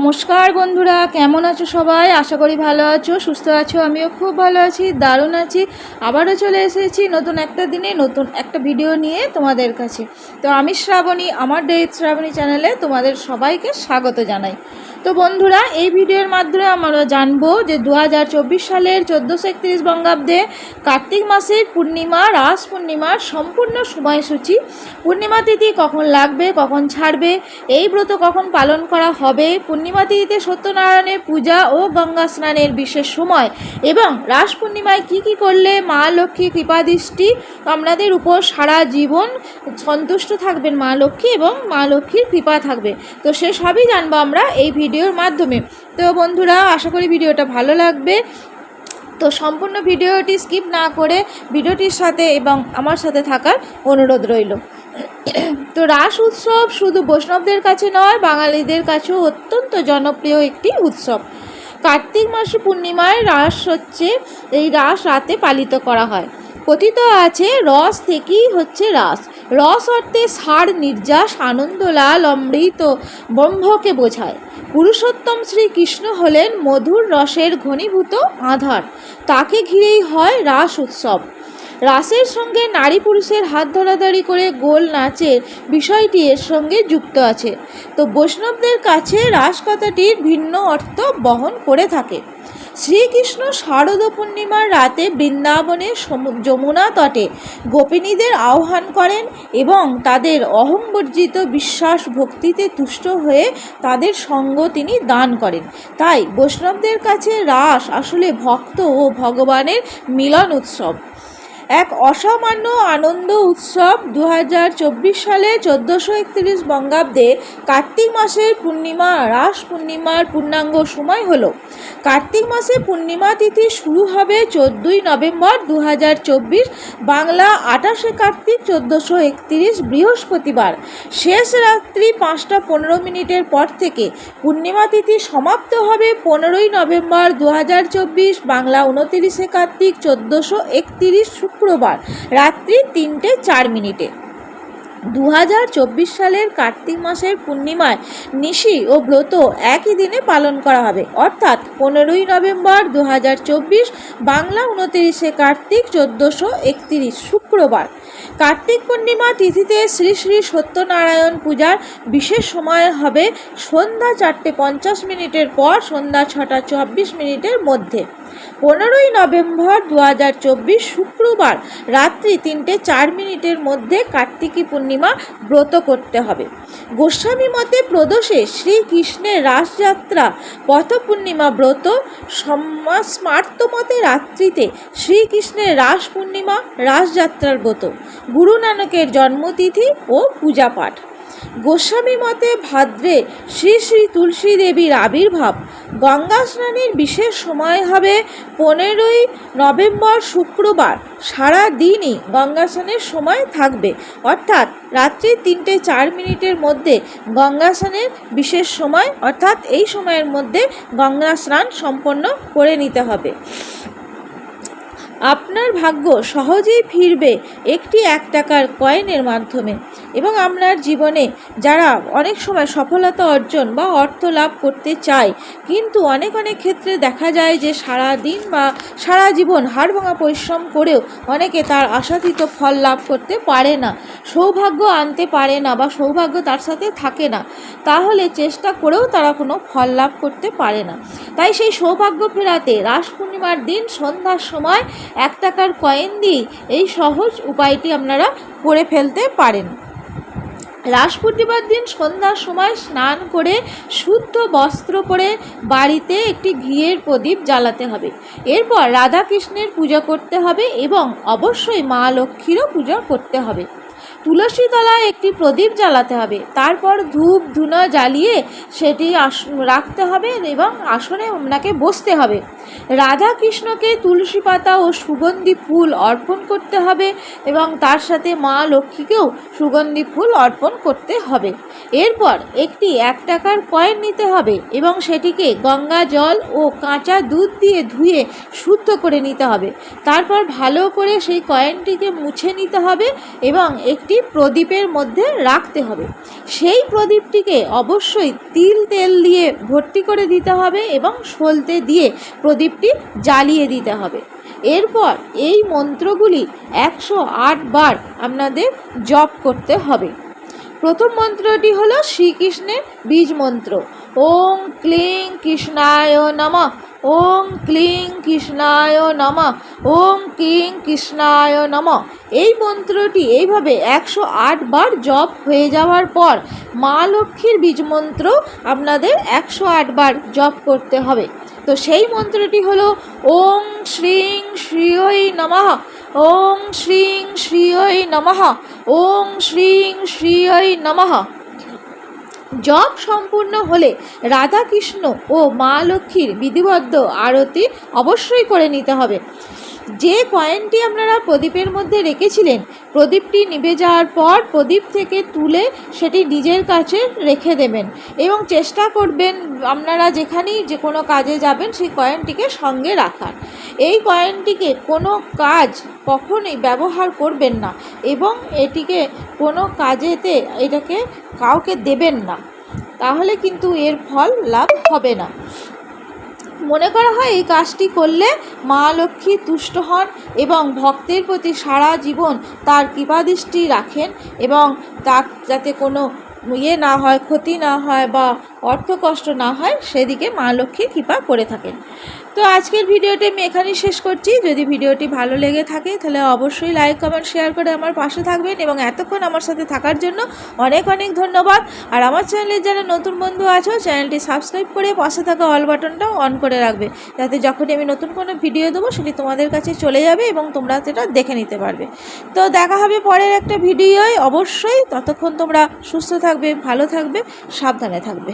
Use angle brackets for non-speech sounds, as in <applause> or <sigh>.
নমস্কার বন্ধুরা, কেমন আছো সবাই? আশা করি ভালো আছো, সুস্থ আছো, আমিও খুব ভালো আছি, দারুণ আছি। আবারও চলে এসেছি নতুন একটা দিনে, নতুন একটা ভিডিও নিয়ে তোমাদের কাছে। তো আমি শ্রাবণী, আমার ডে শ্রাবণী চ্যানেলে তোমাদের সবাইকে স্বাগত জানাই। তো বন্ধুরা, এই ভিডিওর মাধ্যমে আমরা জানব যে দু হাজার চব্বিশ সালের চোদ্দোশো একত্রিশ বঙ্গাব্দে কার্তিক মাসের পূর্ণিমা, রাস পূর্ণিমার সম্পূর্ণ সময়সূচি। পূর্ণিমা তিথি কখন লাগবে, কখন ছাড়বে, এই ব্রত কখন পালন করা হবে, পূর্ণিমা তিথিতে সত্যনারায়ণের পূজা ও গঙ্গা স্নানের বিশেষ সময় এবং রাস পূর্ণিমায় কী কী করলে মা লক্ষ্মী কৃপাদৃষ্টি আপনাদের উপর সারা জীবন সন্তুষ্ট থাকবেন মা লক্ষ্মী এবং মা লক্ষ্মীর কৃপা থাকবে। তো সে সবই জানব আমরা এই ভিডিওর মাধ্যমে। তো বন্ধুরা, আশা করি ভিডিওটা ভালো লাগবে। তো সম্পূর্ণ ভিডিওটি স্কিপ না করে ভিডিওটির সাথে এবং আমার সাথে থাকার অনুরোধ রইল। <coughs> তো রাস উৎসব শুধু বৈষ্ণবদের কাছে নয়, বাঙালিদের কাছেও অত্যন্ত জনপ্রিয় একটি উৎসব। কার্তিক মাসে পূর্ণিমায় রাস হচ্ছে, এই রাস রাতে পালিত করা হয়। কথিত আছে, রস থেকেই হচ্ছে রাস। রস অর্থে সার, নির্যাস আনন্দলাল অমৃত, ব্রহ্মকে বোঝায়। পুরুষোত্তম শ্রীকৃষ্ণ হলেন মধুর রসের ঘনীভূত আধার। তাকে ঘিরেই হয় রাস উৎসব। রাসের সঙ্গে নারী পুরুষের হাত ধরাধরি করে গোল নাচের বিষয়টি এর সঙ্গে যুক্ত আছে। তো বৈষ্ণবদের কাছে রাস কথাটির ভিন্ন অর্থ বহন করে থাকে। শ্রীকৃষ্ণ শারদ পূর্ণিমার রাতে বৃন্দাবনে সমু- যমুনা তটে গোপিনীদের আহ্বান করেন এবং তাদের অহংবর্জিত বিশ্বাস ভক্তিতে তুষ্ট হয়ে তাদের সঙ্গ তিনি দান করেন। তাই বৈষ্ণবদের কাছে রাস আসলে ভক্ত ও ভগবানের মিলন উৎসব। এক অসামান্য আনন্দ উৎসব দু হাজার চব্বিশ সালে চোদ্দোশো একত্রিশ বঙ্গাব্দে কার্তিক মাসের পূর্ণিমা, রাস পূর্ণিমার পূর্ণাঙ্গ সময় হল। কার্তিক মাসে পূর্ণিমা তিথি শুরু হবে চোদ্দোই নভেম্বর দু হাজার চব্বিশ, বাংলা আঠাশে কার্তিক চোদ্দোশো একত্রিশ বৃহস্পতিবার। শেষ রাত্রি পাঁচটা পনেরো মিনিটের পর থেকে পূর্ণিমা তিথি সমাপ্ত হবে পনেরোই নভেম্বর দু হাজার চব্বিশ, বাংলা উনতিরিশে কার্তিক চোদ্দোশো একত্রিশ শুক্রবার রাত্রি তিনটে চার মিনিটে। দু হাজার চব্বিশ সালের কার্তিক মাসের পূর্ণিমায় নিশি ও ব্রত একই দিনে পালন করা হবে। অর্থাৎ পনেরোই নভেম্বর দু হাজার চব্বিশ বাংলা উনতিরিশে কার্তিক চোদ্দোশো একত্রিশ শুক্রবার। কার্তিক পূর্ণিমা তিথিতে শ্রী শ্রী সত্যনারায়ণ পূজার বিশেষ সময় হবে সন্ধ্যা চারটে পঞ্চাশ মিনিটের পর সন্ধ্যা ছটা চব্বিশ মিনিটের মধ্যে। পনেরোই নভেম্বর দু হাজার চব্বিশ শুক্রবার রাত্রি তিনটে চার মিনিটের মধ্যে কার্তিকী পূর্ণিমা ব্রত করতে হবে। গোস্বামী মতে প্রদোষে শ্রীকৃষ্ণের রাসযাত্রা পথ পূর্ণিমা ব্রত স্মার্ত মতে রাত্রিতে শ্রীকৃষ্ণের রাস পূর্ণিমা, রাসযাত্রার ব্রত গুরু নানকের জন্মতিথি ও পূজা পাঠ গোস্বামী মতে ভাদ্রে শ্রী শ্রী তুলসী দেবীর আবির্ভাব গঙ্গা স্নানের বিশেষ সময় হবে পনেরোই নভেম্বর শুক্রবার। সারা দিনই গঙ্গা স্নানের সময় থাকবে। অর্থাৎ রাত্রি তিনটে চার মিনিটের মধ্যে গঙ্গা স্নানের বিশেষ সময়, অর্থাৎ এই সময়ের মধ্যে গঙ্গা স্নান সম্পন্ন করে নিতে হবে। আপনার ভাগ্য সহজেই ফিরবে একটি এক টাকার কয়েনের মাধ্যমে। এবং আপনার জীবনে যারা অনেক সময় সফলতা অর্জন বা অর্থ লাভ করতে চায় কিন্তু অনেক অনেক ক্ষেত্রে দেখা যায় যে সারা দিন বা সারা জীবন হাড় ভাঙা পরিশ্রম করেও অনেকে তার আশাতীত ফল লাভ করতে পারে না, সৌভাগ্য আনতে পারে না বা সৌভাগ্য তার সাথে থাকে না। তাহলে চেষ্টা করেও তারা কোনো ফল লাভ করতে পারে না। তাই সেই সৌভাগ্য ফেরাতে রাস পূর্ণিমার দিন সন্ধ্যার সময় এক টাকার কয়েন দিয়ে এই সহজ উপায়টি আপনারা করে ফেলতে পারেন। রাস দিন সন্ধ্যার সময় স্নান করে শুদ্ধ বস্ত্র পরে বাড়িতে একটি ঘিয়ের প্রদীপ জ্বালাতে হবে। এরপর রাধাকৃষ্ণের পূজা করতে হবে এবং অবশ্যই মা লক্ষ্মীরও পূজা করতে হবে। তুলসী তলায় একটি প্রদীপ জ্বালাতে হবে। তারপর ধূপ ধুনা জ্বালিয়ে সেটি রাখতে হবে এবং আসনে আপনাকে বসতে হবে। রাধা কৃষ্ণকে তুলসী পাতা ও সুগন্ধি ফুল অর্পণ করতে হবে এবং তার সাথে মা লক্ষ্মীকেও সুগন্ধি ফুল অর্পণ করতে হবে। এরপর একটি এক টাকার কয়েন নিতে হবে এবং সেটিকে গঙ্গা জল ও কাঁচা দুধ দিয়ে ধুয়ে শুদ্ধ করে নিতে হবে। তারপর ভালো করে সেই কয়েনটিকে মুছে নিতে হবে এবং একটি একটি প্রদীপের মধ্যে রাখতে হবে। সেই প্রদীপটিকে অবশ্যই তিল তেল দিয়ে ভর্তি করে দিতে হবে এবং সলতে দিয়ে প্রদীপটি জ্বালিয়ে দিতে হবে। এরপর এই মন্ত্রগুলি একশো আট বার আপনাদের জপ করতে হবে। প্রথম মন্ত্রটি হলো শ্রীকৃষ্ণের বীজ মন্ত্র। ওং ক্লিং কৃষ্ণায় নমঃ। ওং ক্লিং কৃষ্ণায় নমঃ। ওং কিং কৃষ্ণায় নমঃ। এই মন্ত্রটি এইভাবে একশো আট বার জপ হয়ে যাওয়ার পর মা লক্ষ্মীর বীজ মন্ত্র আপনাদের একশো আট বার জপ করতে হবে। তো সেই মন্ত্রটি হলো ওং শ্রীং শ্রীয়ই নমঃ। ওং শ্রীং শ্রীয়ই নমঃ। ওং শ্রীং শ্রীয়ই নমঃ। জপ সম্পূর্ণ হলে রাধাকৃষ্ণ ও মা লক্ষ্মীর বিধিবদ্ধ আরতি অবশ্যই করে নিতে হবে। যে কয়েনটি আপনারা প্রদীপের মধ্যে রেখেছিলেন, প্রদীপটি নিভে যাওয়ার পর প্রদীপ থেকে তুলে সেটি নিজের কাছে রেখে দেবেন এবং চেষ্টা করবেন আপনারা যেখানেই যে কোনো কাজে যাবেন সেই কয়েনটিকে সঙ্গে রাখার। এই কয়েনটিকে কোনো কাজ কখনোই ব্যবহার করবেন না এবং এটিকে কোনো কাজেতে এটাকে কাউকে দেবেন না। তাহলে কিন্তু এর ফল লাভ হবে না। মনে করা হয় এই কাজটি করলে মা লক্ষ্মী তুষ্ট হন এবং ভক্তের প্রতি সারা জীবন তার কৃপাদৃষ্টি রাখেন এবং তার যাতে কোনো ইয়ে না হয়, ক্ষতি না হয় বা অর্থ কষ্ট না হয়, সেদিকে মা লক্ষ্মী কৃপা করে থাকেন। তো আজকের ভিডিওটি আমি এখানেই শেষ করছি। যদি ভিডিওটি ভালো লেগে থাকে, তাহলে অবশ্যই লাইক কমেন্ট শেয়ার করে আমার পাশে থাকবেন এবং এতক্ষণ আমার সাথে থাকার জন্য অনেক অনেক ধন্যবাদ। আর আমার চ্যানেলে যারা নতুন বন্ধু আছো চ্যানেলটি সাবস্ক্রাইব করে পাশে থাকা অল বাটনটাও অন করে রাখবে। যাতে যখনই আমি নতুন কোনো ভিডিও দেবো, সেটি তোমাদের কাছে চলে যাবে এবং তোমরা সেটা দেখে নিতে পারবে। তো দেখা হবে পরের একটা ভিডিওয়। অবশ্যই ততক্ষণ তোমরা সুস্থ থাকবে, ভালো থাকবে, সাবধানে থাকবে।